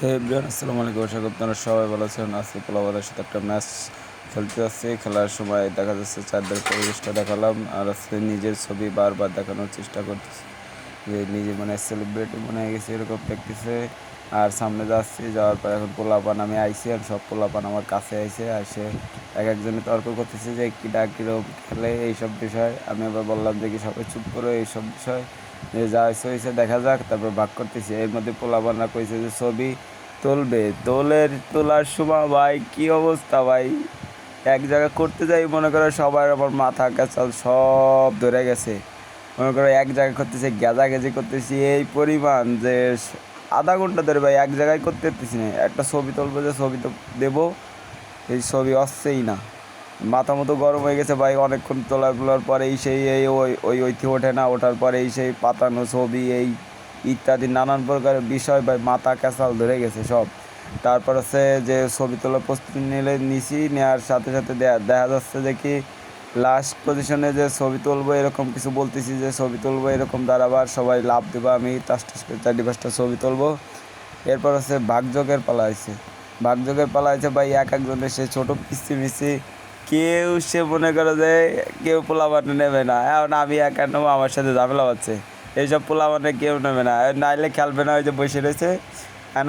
হে Brian আসসালামু আলাইকুম। আশা করি আপনারা সবাই ভালো আছেন। আজকে পোলাবাদের সাথে একটা ম্যাচ খেলতে যাচ্ছে। খেলার সময় দেখা যাচ্ছে চারদের পরিবেশটা দেখালাম আর আজকে নিজের ছবি বারবার দেখানোর চেষ্টা করতেছে। যে নিজে মানে সেলিব্রিটি মনে হয়ে গেছে, এরকম দেখতেছে। আর সামনে যাচ্ছি, যাওয়ার পর এখন পোলাপান আমি আইসি আর সব পোলাপান আমার কাছে আইসে আসে এক একজনে তর্ক করতেছে যে কীটা কীরকম খেলে এইসব বিষয়। আমি আবার বললাম যে কি সবাই চুপ করো এইসব বিষয়। যে যা হয়েছে দেখা যাক, তারপর ভাগ করতেছি। এর মধ্যে পোলাপানরা কইছে যে, ছবি তুলবে তোলের তোলার সময়, ভাই, কি অবস্থা, ভাই? এক জায়গায় করতে যাই, মনে করো সবার আমার মাথা কাচাল সব ধরে গেছে। মনে করো এক জায়গায় করতেছি গেজা গেজি করতেছি, এই পরিমাণ যে আধা ঘণ্টা ধরে, ভাই, এক জায়গায় করতে পারতেছি না। একটা ছবি তুলবো যে, ছবি তো দেবো, এই ছবি আসছেই না। মাথা মতো গরম হয়ে গেছে ভাই, অনেকক্ষণ পরে এই সেই এই ওই ওই ওইতে ওঠে না, ওঠার পরে এই সেই পাতানো ছবি, এই ইত্যাদি নানান প্রকার বিষয় ভাই, মাথা ক্যাসাল ধরে গেছে সব। তারপর হচ্ছে যে ছবি তোলার প্রস্তুতি নিলে, নিছি নেওয়ার সাথে সাথে দেখা যাচ্ছে যে কি লাস্ট পজিশনে যে ছবি তুলবো এরকম কিছু বলতেছি যে ছবি তুলবো এরকম দাঁড়াবার সবাই লাভ দেবো, আমি টাস টাস চারটি পাঁচটা ছবি তুলবো। এরপর হচ্ছে ভাগযোগের পালা আছে ভাগযোগের পালা আছে ভাই, এক একজনের সে ছোটো পিসি মিসি কেউ সে মনে করে যে কেউ পোলা পোলাবানে নেবে না। এখন আমি একা নেব, আমার সাথে ঝামেলা হচ্ছে। এইসব পোলাবানে কেউ নেবে না। নাইলে খেলবে না, ওই যে বসে রয়েছে।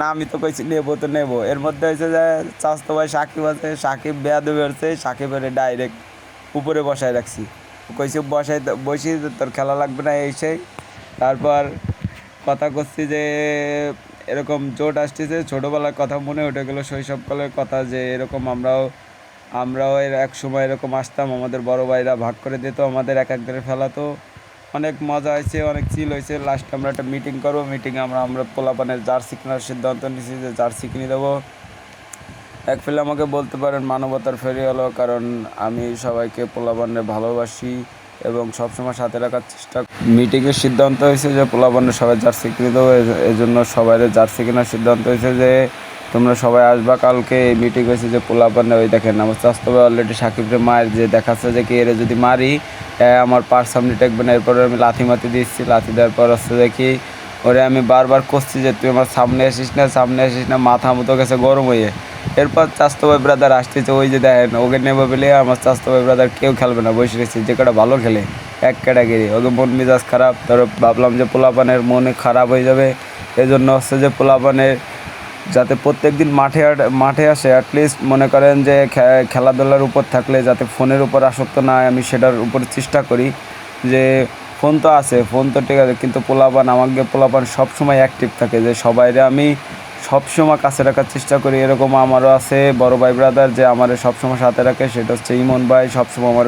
না আমি তো কইছি, নেব তো নেব। এর মধ্যে হয়েছে যে চাস্তো ভাই সাকিব আছে, সাকিব বেয়া দেবে হচ্ছে সাকিবের ডাইরেক্ট উপরে বসায় রাখছি। কইছি বসাই বসি, তোর খেলা লাগবে না এই সেই। তারপর কথা করছি যে, এরকম জোট আসতেছে, ছোটোবেলার কথা মনে উঠে গেলো, শৈশবকালের কথা যে, এরকম আমরাও আমরাও এর এক সময় এরকম আসতাম, আমাদের বড় ভাইরা ভাগ করে দিত, আমাদের এক এক একজনের ফেলাতো। অনেক মজা হয়েছে, অনেক চিল হয়েছে। লাস্ট আমরা একটা মিটিং করব মিটিংয়ে আমরা আমরা পোলাপানের জার্সি কেনার সিদ্ধান্ত নিয়েছি যে জার্সি কিনে দেবো। এক ফেলে আমাকে বলতে পারেন, মানবতার ফেরি হলো, কারণ আমি সবাইকে পোলাবানে ভালোবাসি এবং সবসময় সাথে রাখার চেষ্টা মিটিংয়ের সিদ্ধান্ত হয়েছে যে পোলাবানে সবাই জার্সি কিনে দেবো এই- এই জন্য সবাই জার্সি কেনার সিদ্ধান্ত হয়েছে যে তোমরা সবাই আসবা কালকে মিটিং হয়েছে যে পোলাপানে ওই দেখেন আমার চাস্তবে অলরেডি সাকিবরে মায়ের যে দেখাচ্ছে যে কি এরে যদি মারি আমার পার সামনে টেকবে না। এরপরে আমি লাথি মাতি দিচ্ছি, লাথি দেওয়ার পর হচ্ছে দেখি ওরে আমি বারবার করছি যে তুই আমার সামনে আসিস না, সামনে আসিস না, মাথা মতো গেছে গরম হয়ে। এরপর চাস্তো ভাই ব্রাদার আসতেছে, ওই যে দেখেন, ওকে নেব বলে আমার চাস্তো ভাই ব্রাদার কেউ খেলবে না, বসে রয়েছে, যে কটা ভালো খেলে, এক ক্যাটাগরি ওকে মন মেজাজ খারাপ, ধরো ভাবলাম যে পোলাপানের মনে খারাপ হয়ে যাবে এই জন্য হচ্ছে যে পোলাপানের যাতে প্রত্যেক দিন মাঠে মাঠে আসে অ্যাটলিস্ট মনে করেন যে খেলাধুলার উপর থাকলে যাতে ফোনের উপর আসক্ত না হয়, আমি সেটার উপর চেষ্টা করি যে ফোন তো আছে, ফোন তো ঠিক আছে, কিন্তু পোলাপান আমাকে পোলাপান সবসময় অ্যাক্টিভ থাকে যে সবাইরে আমি সবসময় কাছে রাখার চেষ্টা করি। এরকম আমারও আছে বড় ভাই ব্রাদার যে আমার সবসময় সাথে রাখে, সেটা হচ্ছে ইমন ভাই, সবসময় আমার